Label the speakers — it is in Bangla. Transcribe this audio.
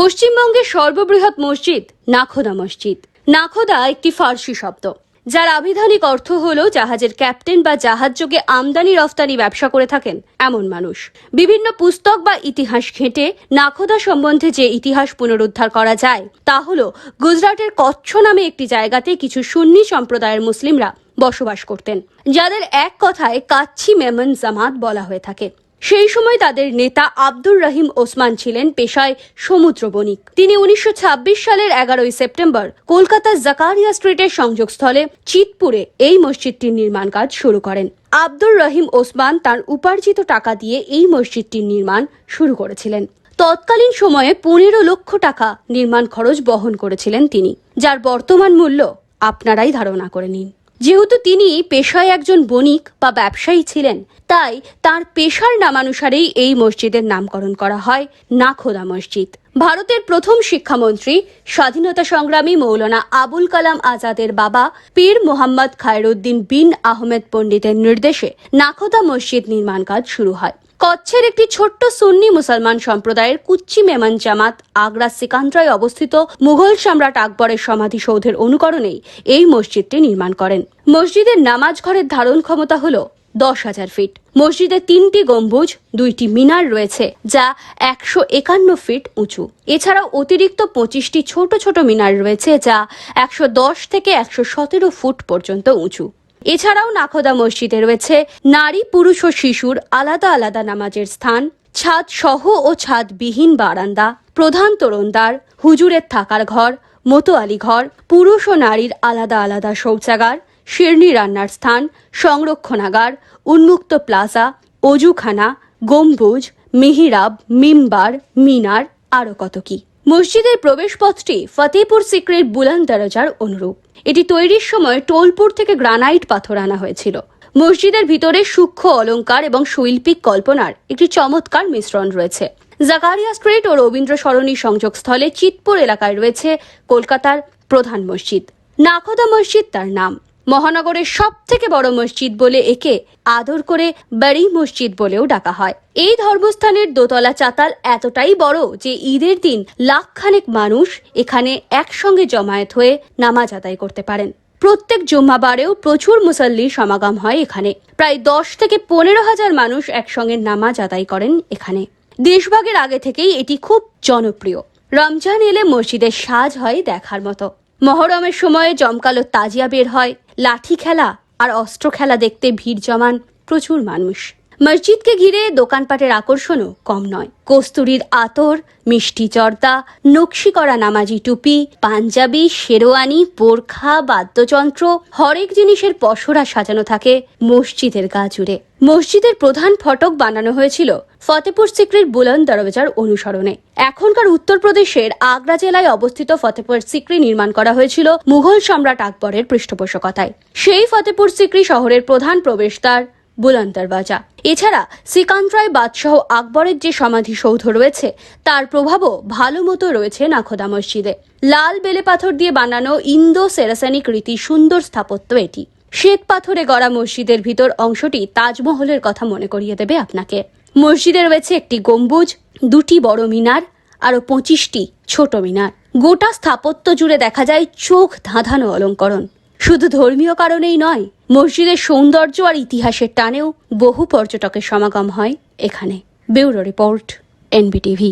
Speaker 1: পশ্চিমবঙ্গের সর্ববৃহৎ মসজিদ নাখোদা মসজিদ। নাখোদা একটি ফার্সি শব্দ, যার আবিধানিক অর্থ হল জাহাজের ক্যাপ্টেন বা জাহাজ যোগে আমদানি রফতানি ব্যবসা করে থাকেন এমন মানুষ। বিভিন্ন পুস্তক বা ইতিহাস ঘেঁটে নাখোদা সম্বন্ধে যে ইতিহাস পুনরুদ্ধার করা যায়, তা হল গুজরাটের কচ্ছ নামে একটি জায়গাতে কিছু সুন্নি সম্প্রদায়ের মুসলিমরা বসবাস করতেন, যাদের এক কথায় কাচ্ছি মেমন জামাত বলা হয়ে থাকে। সেই সময় তাদের নেতা আব্দুর রহিম ওসমান ছিলেন পেশায় সমুদ্র বণিক। তিনি উনিশশো ছাব্বিশ সালের এগারোই সেপ্টেম্বর কলকাতার জাকারিয়া স্ট্রিটের সংযোগস্থলে চিতপুরে এই মসজিদটির নির্মাণ কাজ শুরু করেন। আব্দুর রহিম ওসমান তার উপার্জিত টাকা দিয়ে এই মসজিদটির নির্মাণ শুরু করেছিলেন। তৎকালীন সময়ে পনেরো লক্ষ টাকা নির্মাণ খরচ বহন করেছিলেন তিনি, যার বর্তমান মূল্য আপনারাই ধারণা করে নিন। যেহেতু তিনি পেশায় একজন বণিক বা ব্যবসায়ী ছিলেন, তাই তার পেশার নামানুসারেই এই মসজিদের নামকরণ করা হয় নাখোদা মসজিদ। ভারতের প্রথম শিক্ষামন্ত্রী, স্বাধীনতা সংগ্রামী মৌলানা আবুল কালাম আজাদের বাবা, পীর মোহাম্মদ খায়রুদ্দিন বিন আহমেদ পণ্ডিতের নির্দেশে নাখোদা মসজিদ নির্মাণ কাজ শুরু হয়। কচ্ছের একটি ছোট্ট সুন্নি মুসলমান সম্প্রদায়ের কুচ্চি মেমান জামাত আগ্রা সিকান্দ্রায় অবস্থিত মুঘল সম্রাট আকবরের সমাধিসৌধের অনুকরণেই এই মসজিদটি নির্মাণ করেন। মসজিদের নামাজ ঘরের ধারণ ক্ষমতা হল দশ হাজার ফিট। মসজিদে তিনটি গম্বুজ, দুইটি মিনার রয়েছে, যা একশো একান্ন ফিট উঁচু। এছাড়াও অতিরিক্ত পঁচিশটি ছোট ছোট মিনার রয়েছে, যা একশো দশ থেকে একশো সতেরো ফুট পর্যন্ত উঁচু। এছাড়াও নাখোদা মসজিদে রয়েছে নারী, পুরুষ ও শিশুর আলাদা আলাদা নামাজের স্থান ছাদ সহ ও ছাদবিহীন বারান্দা, প্রধান তোরণদ্বার হুজুরের থাকার ঘর, মোতোয়ালি ঘর, পুরুষ ও নারীর আলাদা আলাদা শৌচাগার, শিরনি রান্নার স্থান, সংরক্ষণাগার, উন্মুক্ত প্লাজা, অজুখানা, গম্বুজ, মিহিরাব, মিম্বার, মিনার, আরও কত কি। মসজিদের প্রবেশপথটি ফতেপুর সিক্রের বুলান দরজার অনুরূপ। এটি তৈরির সময় টোলপুর থেকে গ্রানাইট পাথর আনা হয়েছিল। মসজিদের ভিতরে সূক্ষ্ম অলঙ্কার এবং শৈল্পিক কল্পনার একটি চমৎকার মিশ্রণ রয়েছে। জাকারিয়া স্ট্রিট ও রবীন্দ্র সরণী সংযোগস্থলে চিতপুর এলাকায় রয়েছে কলকাতার প্রধান মসজিদ। নাখোদা মসজিদ তার নাম। মহানগরের সব থেকে বড় মসজিদ বলে একে আদর করে বাড়ি মসজিদ বলেও ডাকা হয়। এই ধর্মস্থানের দোতলা চাতাল এতটাই বড় যে ঈদের দিন লাখখানেক মানুষ এখানে একসঙ্গে জমায়েত হয়ে নামাজ আদায় করতে পারেন। প্রত্যেক জুম্মাবারেও প্রচুর মুসল্লির সমাগম হয় এখানে। প্রায় দশ থেকে পনেরো হাজার মানুষ একসঙ্গে নামাজ আদায় করেন এখানে। দেশভাগের আগে থেকেই এটি খুব জনপ্রিয়। রমজান এলে মসজিদের সাজ হয় দেখার মতো। মহরমের সময়ে জমকালো তাজিয়া বের হয়, লাঠি খেলা আর অস্ত্র খেলা দেখতে ভিড় জমান প্রচুর মানুষ। মসজিদকে ঘিরে দোকানপাটের আকর্ষণও কম নয়। কস্তুরীর আতর, মিষ্টি চর্দা, নকশি করা নামাজি টুপি, পাঞ্জাবি, শেরওয়ানি, বোরখা, বাদ্যযন্ত্র, হরেক জিনিসের পসরা সাজানো থাকে মসজিদের গা জুড়ে। মসজিদের প্রধান ফটক বানানো হয়েছিল ফতেপুর সিক্রির বুলন্দ দরওয়াজার অনুসরণে। এখনকার উত্তরপ্রদেশের আগ্রা জেলায় অবস্থিত ফতেপুর সিক্রি নির্মাণ করা হয়েছিল মুঘল সম্রাট আকবরের পৃষ্ঠপোষকতায়। সেই ফতেপুর সিক্রি শহরের প্রধান প্রবেশদ্বার বুলন্দ দরওয়াজা। এছাড়া সিকান্দ্রায় বাদশাহ আকবরের যে সমাধিসৌধ রয়েছে, তার প্রভাবও ভালো মতো রয়েছে নাখোদা মসজিদে। লাল বেলে পাথর দিয়ে বানানো ইন্দো সেরাসানিক রীতি সুন্দর স্থাপত্য এটি। শ্বেত পাথরে গড়া মসজিদের ভিতর অংশটি তাজমহলের কথা মনে করিয়ে দেবে আপনাকে। মসজিদে রয়েছে একটি গম্বুজ, দুটি বড় মিনার, আরও পঁচিশটি ছোট মিনার। গোটা স্থাপত্য জুড়ে দেখা যায় চোখ ধাঁধানো অলঙ্করণ। শুধু ধর্মীয় কারণেই নয়, মসজিদের সৌন্দর্য আর ইতিহাসের টানেও বহু পর্যটকের সমাগম হয় এখানে। Bureau report, NBTV.